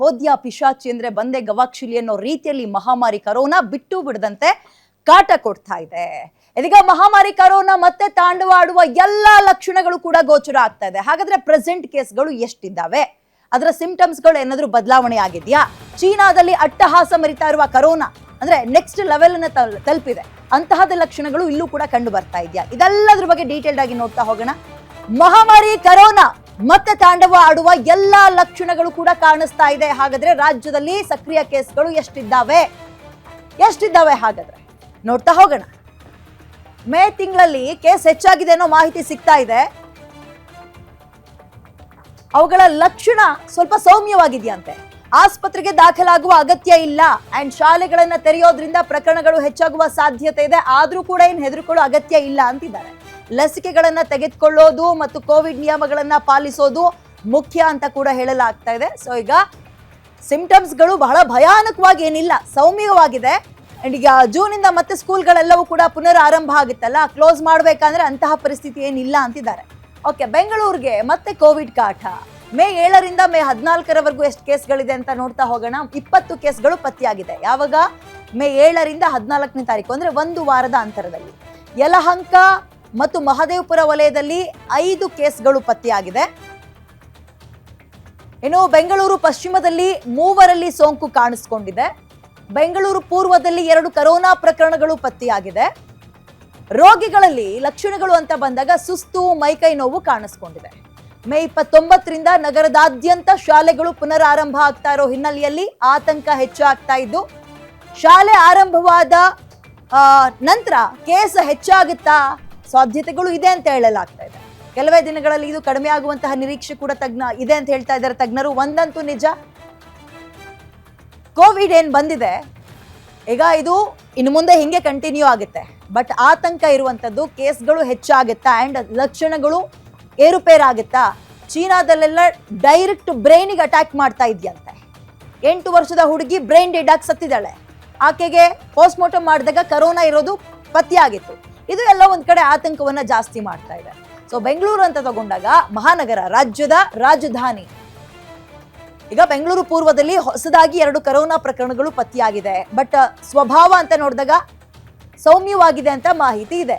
ಹೋದ್ಯಾ ಪಿಶಾಚಿ ಅಂದ್ರೆ ಬಂದೆ ಗವಾಕ್ಷಿಲಿ ಅನ್ನೋ ರೀತಿಯಲ್ಲಿ ಮಹಾಮಾರಿ ಕರೋನಾ ಬಿಟ್ಟು ಬಿಡದಂತೆ ಕಾಟ ಕೊಡ್ತಾ ಇದೆ. ಇದೀಗ ಮಹಾಮಾರಿ ಕರೋನಾ ಮತ್ತೆ ತಾಂಡವಾಡುವ ಎಲ್ಲಾ ಲಕ್ಷಣಗಳು ಕೂಡ ಗೋಚರ ಆಗ್ತಾ ಇದೆ. ಹಾಗಾದ್ರೆ ಪ್ರೆಸೆಂಟ್ ಕೇಸ್ಗಳು ಎಷ್ಟಿದ್ದಾವೆ? ಅದರ ಸಿಂಪ್ಟಮ್ಸ್ಗಳು ಏನಾದರೂ ಬದಲಾವಣೆ ಆಗಿದೆಯಾ? ಚೀನಾದಲ್ಲಿ ಅಟ್ಟಹಾಸ ಮರಿತಾ ಇರುವ ಕರೋನಾ ಅಂದ್ರೆ ನೆಕ್ಸ್ಟ್ ಲೆವೆಲ್ ಅನ್ನ ತಲುಪಿದೆ. ಅಂತಹದ ಲಕ್ಷಣಗಳು ಇಲ್ಲೂ ಕೂಡ ಕಂಡು ಬರ್ತಾ ಇದೆಯಾ? ಇದೆಲ್ಲದ್ರ ಬಗ್ಗೆ ಡೀಟೇಲ್ಡ್ ಆಗಿ ನೋಡ್ತಾ ಹೋಗೋಣ. ಮಹಾಮಾರಿ ಕರೋನಾ ಮತ್ತೆ ತಾಂಡವ ಆಡುವ ಎಲ್ಲಾ ಲಕ್ಷಣಗಳು ಕೂಡ ಕಾಣಿಸ್ತಾ ಇದೆ. ಹಾಗಾದ್ರೆ ರಾಜ್ಯದಲ್ಲಿ ಸಕ್ರಿಯ ಕೇಸ್ಗಳು ಎಷ್ಟಿದ್ದಾವೆ? ಎಷ್ಟಿದ್ದಾವೆ ಹಾಗಾದ್ರೆ? ನೋಡ್ತಾ ಹೋಗೋಣ. ಮೇ ತಿಂಗಳಲ್ಲಿ ಕೇಸ್ ಹೆಚ್ಚಾಗಿದೆ ಅನ್ನೋ ಮಾಹಿತಿ ಸಿಗ್ತಾ ಇದೆ. ಅವುಗಳ ಲಕ್ಷಣ ಸ್ವಲ್ಪ ಸೌಮ್ಯವಾಗಿದೆಯಂತೆ. ಆಸ್ಪತ್ರೆಗೆ ದಾಖಲಾಗುವ ಅಗತ್ಯ ಇಲ್ಲ. ಅಂಡ್ ಶಾಲೆಗಳನ್ನ ತೆರೆಯೋದ್ರಿಂದ ಪ್ರಕರಣಗಳು ಹೆಚ್ಚಾಗುವ ಸಾಧ್ಯತೆ ಇದೆ. ಆದ್ರೂ ಕೂಡ ಏನ್ ಹೆದರ್ಕೊಳ್ಳೋ ಅಗತ್ಯ ಇಲ್ಲ ಅಂತಿದ್ದಾರೆ. ಲಸಿಕೆಗಳನ್ನ ತೆಗೆದುಕೊಳ್ಳೋದು ಮತ್ತು ಕೋವಿಡ್ ನಿಯಮಗಳನ್ನು ಪಾಲಿಸೋದು ಮುಖ್ಯ ಅಂತ ಕೂಡ ಹೇಳಲಾಗ್ತಾ ಇದೆ. ಸೊ ಈಗ ಸಿಂಪ್ಟಮ್ಸ್ಗಳು ಬಹಳ ಭಯಾನಕವಾಗಿ ಏನಿಲ್ಲ, ಸೌಮ್ಯವಾಗಿದೆ. ಅಂಡ್ ಈಗ ಜೂನಿಂದ ಮತ್ತೆ ಸ್ಕೂಲ್ಗಳೆಲ್ಲವೂ ಕೂಡ ಪುನರ್ ಆರಂಭ ಆಗುತ್ತಲ್ಲ ಕ್ಲೋಸ್ ಮಾಡಬೇಕಂದ್ರೆ ಅಂತಹ ಪರಿಸ್ಥಿತಿ ಏನಿಲ್ಲ ಅಂತಿದ್ದಾರೆ. ಓಕೆ ಬೆಂಗಳೂರಿಗೆ ಮತ್ತೆ ಕೋವಿಡ್ ಕಾಟ. ಮೇ ಏಳರಿಂದ ಮೇ ಹದಿನಾಲ್ಕರವರೆಗೂ ಎಷ್ಟು ಕೇಸ್ಗಳಿದೆ ಅಂತ ನೋಡ್ತಾ ಹೋಗೋಣ. ಇಪ್ಪತ್ತು ಕೇಸ್ಗಳು ಪತ್ತೆಯಾಗಿದೆ. ಯಾವಾಗ? ಮೇ ಏಳರಿಂದ ಹದಿನಾಲ್ಕನೇ ತಾರೀಕು, ಅಂದ್ರೆ ಒಂದು ವಾರದ ಅಂತರದಲ್ಲಿ. ಯಲಹಂಕ ಮತ್ತು ಮಹದೇವಪುರ ವಲಯದಲ್ಲಿ ಐದು ಕೇಸ್ಗಳು ಪತ್ತೆಯಾಗಿದೆ. ಇನ್ನು ಬೆಂಗಳೂರು ಪಶ್ಚಿಮದಲ್ಲಿ ಮೂವರಲ್ಲಿ ಸೋಂಕು ಕಾಣಿಸಿಕೊಂಡಿದೆ. ಬೆಂಗಳೂರು ಪೂರ್ವದಲ್ಲಿ ಎರಡು ಕರೋನಾ ಪ್ರಕರಣಗಳು ಪತ್ತೆಯಾಗಿದೆ. ರೋಗಿಗಳಲ್ಲಿ ಲಕ್ಷಣಗಳು ಅಂತ ಬಂದಾಗ ಸುಸ್ತು, ಮೈಕೈ ನೋವು ಕಾಣಿಸ್ಕೊಂಡಿದೆ. ಮೇ ಇಪ್ಪತ್ತೊಂಬತ್ತರಿಂದ ನಗರದಾದ್ಯಂತ ಶಾಲೆಗಳು ಪುನರಾರಂಭ ಆಗ್ತಾ ಇರೋ ಹಿನ್ನೆಲೆಯಲ್ಲಿ ಆತಂಕ ಹೆಚ್ಚಾಗ್ತಾ ಇದ್ದು, ಶಾಲೆ ಆರಂಭವಾದ ನಂತರ ಕೇಸ್ ಹೆಚ್ಚಾಗುತ್ತಾ ಸಾಧ್ಯತೆಗಳು ಇದೆ ಅಂತ ಹೇಳಲಾಗ್ತಾ ಇದೆ. ಕೆಲವೇ ದಿನಗಳಲ್ಲಿ ಇದು ಕಡಿಮೆ ಆಗುವಂತಹ ನಿರೀಕ್ಷೆ ಕೂಡ ತಜ್ಞ ಇದೆ ಅಂತ ಹೇಳ್ತಾ ಇದ್ದಾರೆ. ತಜ್ಞರು ಒಂದಂತೂ ನಿಜ. ಕೋವಿಡ್ ಏನ್ ಬಂದಿದೆ, ಈಗ ಇದು ಇನ್ನು ಮುಂದೆ ಹಿಂಗೆ ಕಂಟಿನ್ಯೂ ಆಗುತ್ತೆ. ಬಟ್ ಆತಂಕ ಇರುವಂಥದ್ದು ಕೇಸ್ಗಳು ಹೆಚ್ಚಾಗುತ್ತಾ ಅಂಡ್ ಲಕ್ಷಣಗಳು ಏರುಪೇರಾಗುತ್ತಾ, ಚೀನಾದಲ್ಲೆಲ್ಲ ಡೈರೆಕ್ಟ್ ಬ್ರೈನಿಗೆ ಅಟ್ಯಾಕ್ ಮಾಡ್ತಾ ಇದೆಯಂತೆ. ಎಂಟು ವರ್ಷದ ಹುಡುಗಿ ಬ್ರೈನ್ ಡೆಡ್ ಆಗಿ ಸತ್ತಿದ್ದಾಳೆ. ಆಕೆಗೆ ಪೋಸ್ಟ್ ಮಾರ್ಟಮ್ ಮಾಡಿದಾಗ ಕರೋನಾ ಇರೋದು ಪತ್ತೆಯಾಗಿತ್ತು. ಇದು ಎಲ್ಲ ಒಂದ್ ಕಡೆ ಆತಂಕವನ್ನ ಜಾಸ್ತಿ ಮಾಡ್ತಾ ಇದೆ. ಸೊ ಬೆಂಗಳೂರು ಅಂತ ತಗೊಂಡಾಗ ಮಹಾನಗರ ರಾಜ್ಯದ ರಾಜಧಾನಿ. ಈಗ ಬೆಂಗಳೂರು ಪೂರ್ವದಲ್ಲಿ ಹೊಸದಾಗಿ ಎರಡು ಕರೋನಾ ಪ್ರಕರಣಗಳು ಪತ್ತೆಯಾಗಿದೆ. ಬಟ್ ಸ್ವಭಾವ ಅಂತ ನೋಡಿದಾಗ ಸೌಮ್ಯವಾಗಿದೆ ಅಂತ ಮಾಹಿತಿ ಇದೆ.